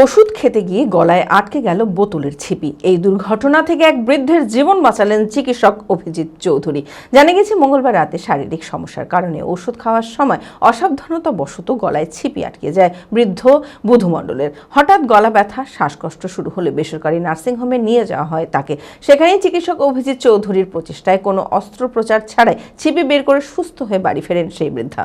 ওষুধ খেতে গিয়ে গলায় আটকে গেল বোতলের ছিপি। এই দুর্ঘটনা থেকে এক বৃদ্ধের জীবন বাঁচালেন চিকিৎসক অভিজিৎ চৌধুরী। জানা গেছে, মঙ্গলবার রাতে শারীরিক সমস্যার কারণে ওষুধ খাওয়ার সময় অসাবধানতা বশত গলায় ছিপি আটকে যায় বৃদ্ধ বুধু মণ্ডলের হঠাৎ গলা ব্যথা, শ্বাসকষ্ট শুরু হলে বেসরকারি নার্সিংহোমে নিয়ে যাওয়া হয় তাকে। সেখানেই চিকিৎসক অভিজিৎ চৌধুরীর প্রচেষ্টায় কোনো অস্ত্রোপচার ছাড়াই ছিপি বের করে সুস্থ হয়ে বাড়ি ফেরেন সেই বৃদ্ধা।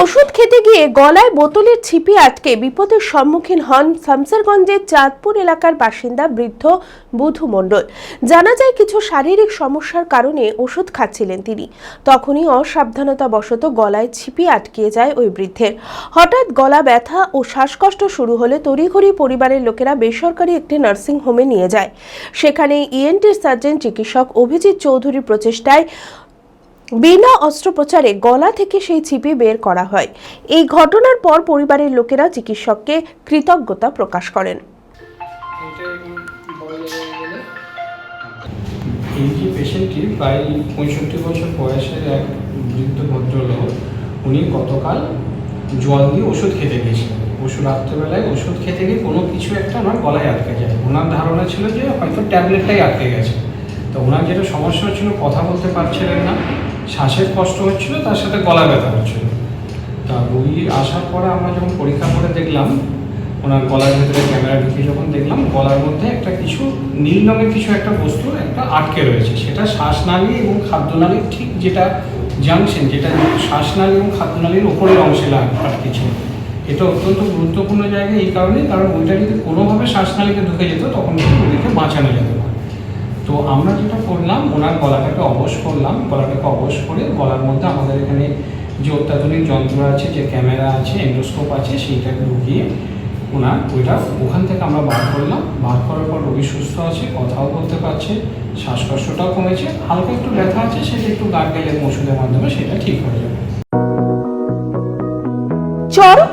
ওষুধ খেতে গিয়ে গলায় বোতলের ছিপি আটকে বিপদের সম্মুখীন হন শামসারগঞ্জের চাঁদপুর এলাকার বাসিন্দা বৃদ্ধ বুধু মণ্ডল। জানা যায় কিছু শারীরিক সমস্যার কারণে ওষুধ খাচ্ছিলেন তিনি। তখনই অসাবধানতা বশত গলায় ছিপি আটকিয়ে যায় ওই বৃদ্ধের। হঠাৎ গলা ব্যথা ও শ্বাসকষ্ট শুরু হলে তড়িঘড়ি পরিবারের লোকেরা বেসরকারি একটি নার্সিং হোমে নিয়ে যায়। সেখানে ইএনটি সার্জন চিকিৎসক অভিজিৎ চৌধুরীর প্রচেষ্টায় বিনা অস্ত্রোপচারে গলা থেকে সেই ছিপি বের করা হয়। এই ঘটনার পর পরিবারের লোকেরা চিকিৎসককে কৃতজ্ঞতা প্রকাশ করেন। এই যে পেশেন্টটি প্রায় পঁয়ষট্টি বছর বয়সের এক বৃদ্ধ ভদ্রলোক, উনি গতকাল জল দিয়ে ওষুধ খেতে গিয়েছিলেন ওষুধ রাত্রেবেলায় ওষুধ খেতে গিয়ে কোনো কিছু একটা ওনার গলায় আটকে যায়। ওনার ধারণা ছিল যে হয়তো ট্যাবলেটটাই আটকে গেছে। তো ওনার যেটা সমস্যা হচ্ছিল, কথা বলতে পারছিলেন না। শ্বাসের কষ্ট হচ্ছিল, তার সাথে গলা ব্যথা হচ্ছিল। তা রুগী আসার পরে আমরা যখন পরীক্ষা করে দেখলাম, ওনার গলার ভেতরে ক্যামেরা ঢুকিয়ে যখন দেখলাম, গলার মধ্যে একটা কিছু, নীল রঙের কিছু একটা বস্তু একটা আটকে রয়েছে। সেটা শ্বাসনালী এবং খাদ্যনালীর ঠিক যেটা জাংশন যেটা শ্বাসনালী এবং খাদ্যনালীর ওপরের অংশে আটকে ছিল। এটা অত্যন্ত গুরুত্বপূর্ণ জায়গা এই কারণে কারণ ওইটা যদি কোনোভাবে শ্বাসনালীতে ঢুকে যেত, তখন কিন্তু বাঁচানো যেত। তো আমরা যেটা করলাম, ওনার গলাটাকে অবশ করলাম। গলাটাকে অবশ করে গলার মধ্যে আমাদের এখানে যে অত্যাধুনিক যন্ত্র আছে, যে ক্যামেরা আছে, এন্ডোস্কোপ আছে সেইটাকে ঢুকিয়ে ওনার ওইটা ওখান থেকে আমরা বার করলাম। বার করার পর রোগী সুস্থ আছে, কথাও বলতে পারছে, শ্বাসকষ্টটাও কমেছে। হালকা একটু ব্যথা আছে, সেটা একটু গার্গেলের ওষুধের মাধ্যমে সেটা ঠিক হয়ে যাবে। চরক